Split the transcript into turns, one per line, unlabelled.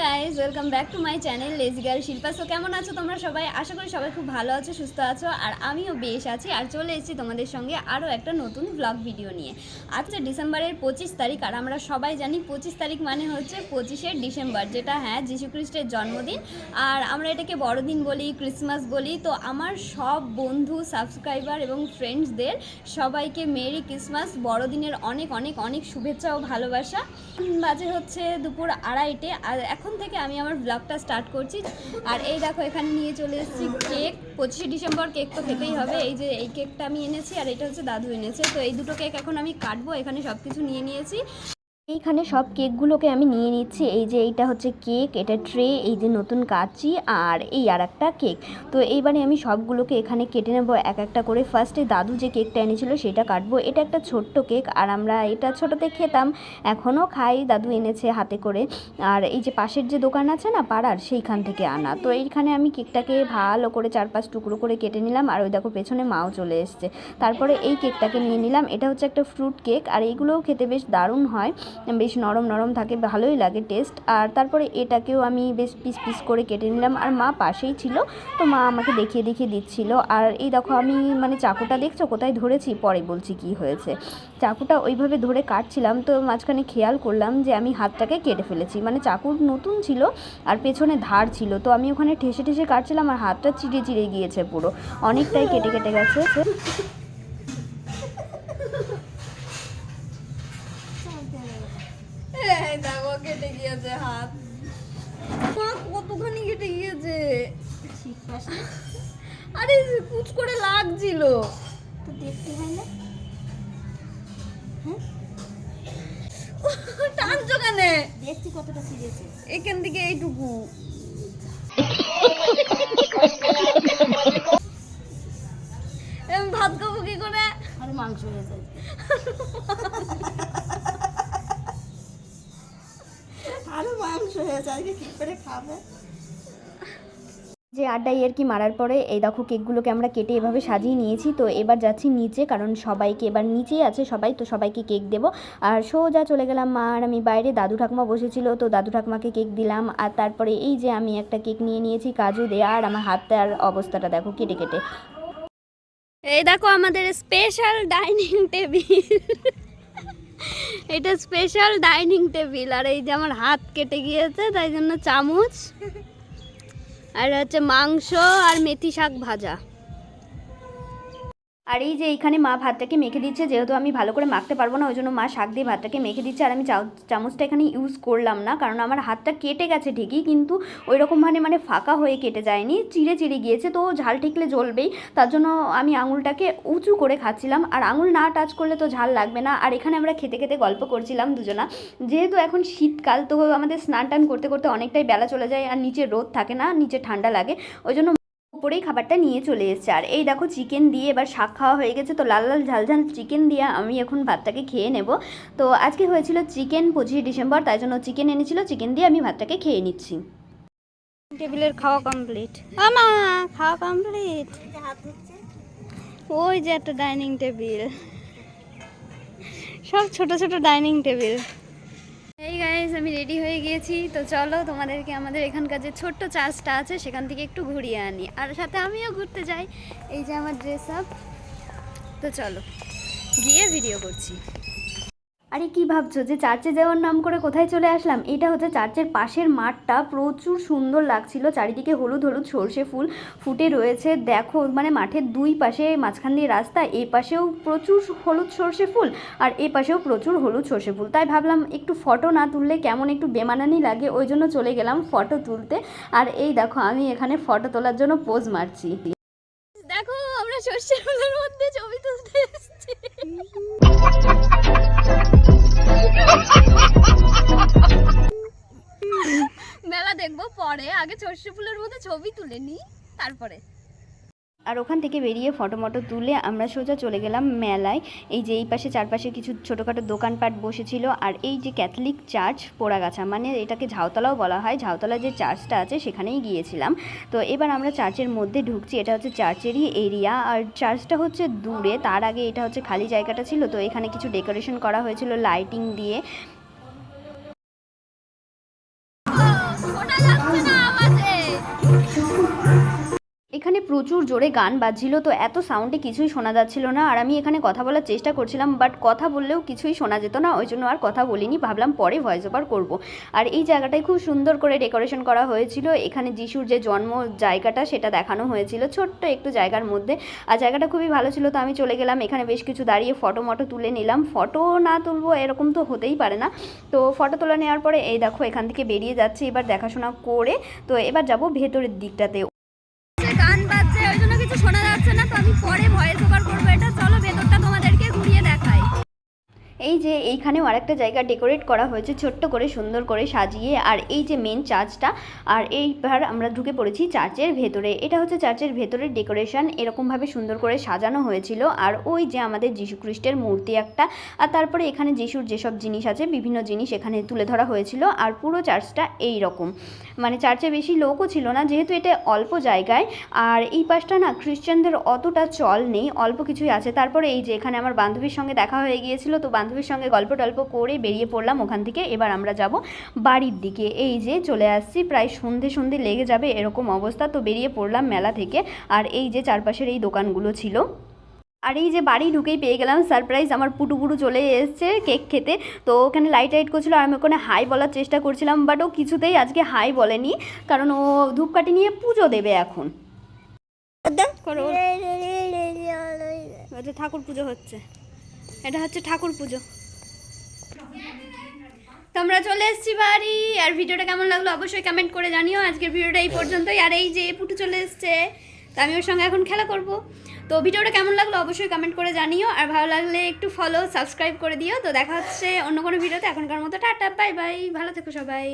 Guys welcome back to my channel lazy girl Shilpa so কেমন আছো তোমরা সবাই? আশা করি সবাই খুব ভালো আছো, সুস্থ আছো, আর আমিও বেশ আছি। আর চলে এসেছি তোমাদের সঙ্গে আরও একটা নতুন ব্লগ ভিডিও নিয়ে। আচ্ছা ডিসেম্বরের পঁচিশ তারিখ, আর আমরা সবাই জানি পঁচিশ তারিখ মানে হচ্ছে পঁচিশে ডিসেম্বর, যেটা হ্যাঁ যীশুখ্রিস্টের জন্মদিন। আর আমরা এটাকে বড়দিন বলি, ক্রিসমাস বলি। তো আমার সব বন্ধু, সাবস্ক্রাইবার এবং ফ্রেন্ডসদের সবাইকে মেরি ক্রিসমাস, বড়দিনের অনেক অনেক অনেক শুভেচ্ছা ও ভালোবাসা। বাজে হচ্ছে দুপুর আড়াইটে, আর এখন থেকে আমি আমার ব্লগটা স্টার্ট করছি। আর এই দেখো, এখানে নিয়ে চলে এসেছি কেক পঁচিশে ডিসেম্বর কেক তো খেতেই হবে। এই যে এই কেকটা আমি এনেছি, আর এটা হচ্ছে দাদু এনেছে। তো এই দুটো কেক এখন আমি কাটবো। এখানে সব কিছু নিয়ে নিয়েছি। এইখানে সব কেকগুলোকে আমি নিয়ে নিচ্ছি। এই যে এইটা হচ্ছে কেক, এটা ট্রে, এই যে নতুন কাচি আর এই আর একটা কেক। তো এইবারে আমি সবগুলোকে এখানে কেটে নেব এক একটা করে। ফার্স্টে দাদু যে কেকটা এনেছিল সেটা কাটবো। এটা একটা ছোট্ট কেক আর আমরা এটা ছোটোতে খেতাম, এখনও খাই, দাদু এনেছে হাতে করে। আর এই যে পাশের যে দোকান আছে না, পাড়ার, সেইখান থেকে আনা। তো এইখানে আমি কেকটাকে ভালো করে চার পাঁচ টুকরো করে কেটে নিলাম আর ওই দেখো পেছনে মাও চলে এসছে। তারপরে এই কেকটাকে নিয়ে নিলাম। এটা হচ্ছে একটা ফ্রুট কেক আর এইগুলোও খেতে বেশ দারুণ হয়। বেশ নরম নরম থাকে, ভালোই লাগে টেস্ট আর তারপরে এটাকেও আমি বেশ পিস পিস করে কেটে নিলাম। আর মা পাশেই ছিল, তো মা আমাকে দেখিয়ে দেখিয়ে দিচ্ছিল। আর এই দেখো, আমি মানে চাকুটা দেখছ? কোথায় ধরেছি? পরে বলছি কি হয়েছে। চাকুটা ওইভাবে ধরে কাটছিলাম, তো মাঝখানে খেয়াল করলাম যে আমি হাতটাকে কেটে ফেলেছি। মানে চাকুর নতুন ছিল আর পেছনে ধার ছিল, তো আমি ওখানে ঠেসে ঠেসে কাটছিলাম আর হাতটা চিড়ে চিড়ে গিয়েছে পুরো। অনেকটাই কেটে কেটে গেছে এই দেখো কেটে গিয়েছে হাত মা কতখানি কেটে গিয়েছে আরে কুচ করে লাগছিল।
তো দেখতে হয় না?
টানছো কেনে?
দেখছি কতটা সিরিয়াস
এখান থেকে এইটুকু। ভাত খাব কি করে?
আর মাংস হয়ে যায় করে খাবে?
যে আড্ডাই আর কি মারার পরে এই দেখো কেকগুলোকে আমরা কেটে এভাবে সাজিয়ে নিয়েছি। তো এবার যাচ্ছি নিচে কারণ সবাইকে এবার নিচেই আছে সবাই তো সবাইকে কেক দেব। আর সোজা চলে গেলাম মা আর আমি বাইরে দাদু ঠাকুমা বসেছিল তো দাদু ঠাকুমাকে কেক দিলাম। আর তারপরে এই যে আমি একটা কেক নিয়ে নিয়েছি কাজু দেয়া আর আমার হাতটার অবস্থাটা দেখো কেটে কেটে। এই দেখো আমাদের স্পেশাল ডাইনিং টেবিল এটা স্পেশাল ডাইনিং টেবিল আর এই যে আমার হাত কেটে গিয়েছে, তাই জন্য চামচ। আর হচ্ছে মাংস আর মেথি শাক ভাজা। আর এই যে এইখানে মা ভাতটাকে মেখে দিচ্ছে, যেহেতু আমি ভালো করে মাখতে পারব না ওই জন্য মা শাক দিয়ে ভাতটাকে মেখে দিচ্ছে, আর আমি চামচটা এখানে ইউজ করলাম না, কারণ আমার হাতটা কেটে গেছে ঠিকই, কিন্তু ওই রকম মানে মানে ফাঁকা হয়ে কেটে যায়নি, চিড়ে চিড়ে গিয়েছে, তো ঝাল ঠেকলে জ্বলবেই, তার জন্য আমি আঙুলটাকে উঁচু করে খাচ্ছিলাম, আর আঙুল না টাচ করলে তো ঝাল লাগবে না, আর এখানে আমরা খেতে খেতে গল্প করছিলাম দুজনা, যেহেতু এখন শীতকাল, তো আমাদের স্নান টান করতে করতে অনেকটাই বেলা চলে যায়, আর নিচে রোদ থাকে না, নিচে ঠান্ডা লাগে ওই জন্য উপরেই খাবারটা নিয়ে চলে এসেছে। আর এই দেখো চিকেন দিয়ে এবার শাক খাওয়া হয়ে গেছে, তো লাল লাল ঝাল ঝাল চিকেন দিয়ে আমি এখন ভাতটাকে খেয়ে নেব। তো আজকে হয়েছিল চিকেন পঁচিশে ডিসেম্বর, তাই জন্য চিকেন এনেছিল চিকেন দিয়ে আমি ভাতটাকে খেয়ে নিচ্ছি। টেবিলের খাওয়া কমপ্লিট আমা, খাওয়া কমপ্লিট ওই যে একটা ডাইনিং টেবিল সব ছোট ছোট ডাইনিং টেবিল গাইজ আমি রেডি হয়ে গিয়েছি। তো চলো তোমাদেরকে আমাদের এখানকার যে ছোট্ট চার্চটা আছে, সেখান থেকে একটু ঘুরিয়ে আনি। আর সাথে আমিও ঘুরতে যাই। এই যে আমার ড্রেস আপ তো চলো, গিয়ে ভিডিও করছি। আরে কি ভাবছ যে চার্চে যাওয়ার নাম করে কোথায় চলে আসলাম? এটা হচ্ছে চার্চের পাশের মাঠটা। প্রচুর সুন্দর লাগছিল। চারিদিকে হলুদ হলুদ সর্ষে ফুল ফুটে রয়েছে। দেখো মানে মাঠের দুই পাশে, মাঝখান দিয়ে রাস্তা এই পাশেও প্রচুর হলুদ সর্ষে ফুল আর এই পাশেও প্রচুর হলুদ সর্ষে ফুল। তাই ভাবলাম একটু ফটো না তুললে কেমন একটু বেমানানি লাগে, ওই জন্য চলে গেলাম ফটো তুলতে। আর এই দেখো, আমি এখানে ফটো তোলার জন্য পোজ মারছি। দেখো, আমরা সর্ষে ফুলের মধ্যে সর্ষে ফুলের মধ্যে ছবি তুলে নি, তারপরে। আর ওখান থেকে বেরিয়ে ফটো মটো তুলে আমরা সোজা চলে গেলাম মেলায়। এই যে এই পাশে চারপাশে কিছু ছোটোখাটো দোকানপাট বসেছিল আর এই যে ক্যাথলিক চার্চ পোড়াগাছা মানে এটাকে ঝাউতলাও বলা হয়। ঝাউতলা যে চার্চটা আছে সেখানেই গিয়েছিলাম। তো এবার আমরা চার্চের মধ্যে ঢুকছি, এটা হচ্ছে চার্চেরই এরিয়া আর চার্চটা হচ্ছে দূরে, তার আগে এটা হচ্ছে খালি জায়গাটা ছিল। তো এখানে কিছু ডেকোরেশন করা হয়েছিল লাইটিং দিয়ে। প্রচুর জোরে গান বাজছিল, তো এত সাউন্ডে কিছুই শোনা যাচ্ছিল না। আর আমি এখানে কথা বলার চেষ্টা করছিলাম বাট কথা বললেও কিছুই শোনা যেত না, ওই জন্য আর কথা বলিনি। ভাবলাম পরে ভয়েস ওভার করব। আর এই জায়গাটায় খুব সুন্দর করে ডেকোরেশন করা হয়েছিল। এখানে যিশুর যে জন্ম জায়গাটা, সেটা দেখানো হয়েছিল ছোট্ট একটু জায়গার মধ্যে। আর জায়গাটা খুবই ভালো ছিল, তো আমি চলে গেলাম। এখানে বেশ কিছু দাঁড়িয়ে ফটো মটো তুলে নিলাম। ফটো না তুলবো এরকম তো হতেই পারে না। তো ফটো তোলা নেওয়ার পরে, এই দেখো এখান থেকে বেরিয়ে যাচ্ছি, এবার দেখাশোনা করে। তো এবার যাব ভেতরের দিকটাতে। যাচ্ছে না তো আমি পরে ভয়েস ওভার করব। এটা চলো ভেতরটা দেখাই এই যে এইখানেও আরেকটা জায়গা ডেকোরেট করা হয়েছে, ছোট্ট করে সুন্দর করে সাজিয়ে। আর এই যে মেন চার্চটা আর এইবার আমরা ঢুকে পড়েছি চার্চের ভেতরে। এটা হচ্ছে চার্চের ভেতরের ডেকোরেশন এরকমভাবে সুন্দর করে সাজানো হয়েছিল। আর ওই যে আমাদের যীশু খ্রিস্টের মূর্তি একটা, আর তারপরে এখানে যিশুর যেসব জিনিস আছে, বিভিন্ন জিনিস এখানে তুলে ধরা হয়েছিল। আর পুরো চার্চটা এই রকম মানে চার্চে বেশি লোকও ছিল না, যেহেতু এটা অল্প জায়গায়। আর এই পাশটা না খ্রিশ্চানদের অতটা চল নেই, অল্প কিছুই আছে। তারপরে এই যে এখানে আমার বান্ধবীর সঙ্গে দেখা হয়ে গিয়েছিল, তো বান্ধবীর সঙ্গে গল্প টল্প করে বেরিয়ে পড়লাম ওখান থেকে এবার আমরা যাব বাড়ির দিকে এই যে চলে আসছি প্রায় সন্ধে সন্ধে লেগে যাবে এরকম অবস্থা তো বেরিয়ে পড়লাম মেলা থেকে আর এই যে চারপাশের এই দোকানগুলো ছিল আর এই যে বাড়ি ঢুকেই পেয়ে গেলাম সারপ্রাইজ আমার পুটু পুটু চলে এসেছে কেক খেতে তো ওখানে লাইট লাইট করছিল আর আমি ওখানে হাই বলার চেষ্টা করছিলাম বাট ও কিছুতেই আজকে হাই বলেনি কারণ ও ধূপকাঠি নিয়ে পুজো দেবে এখন ঠাকুর পুজো হচ্ছে এটা হচ্ছে ঠাকুর পুজো। তো আমরা চলে এসেছি বাড়ি, আর ভিডিওটা কেমন লাগল অবশ্যই কমেন্ট করে জানিও। আজকের ভিডিওটা এই পর্যন্তই, আর এই যে পুটু চলে এসছে, তো আমি ওর সঙ্গে এখন খেলা করব। তো ভিডিওটা কেমন লাগল অবশ্যই কমেন্ট করে জানিও, আর ভালো লাগলে একটু ফলো সাবস্ক্রাইব করে দিও। তো দেখা হচ্ছে অন্য কোনো ভিডিওতে, এখনকার মতো টাটা বাই বাই ভালো থেকো সবাই।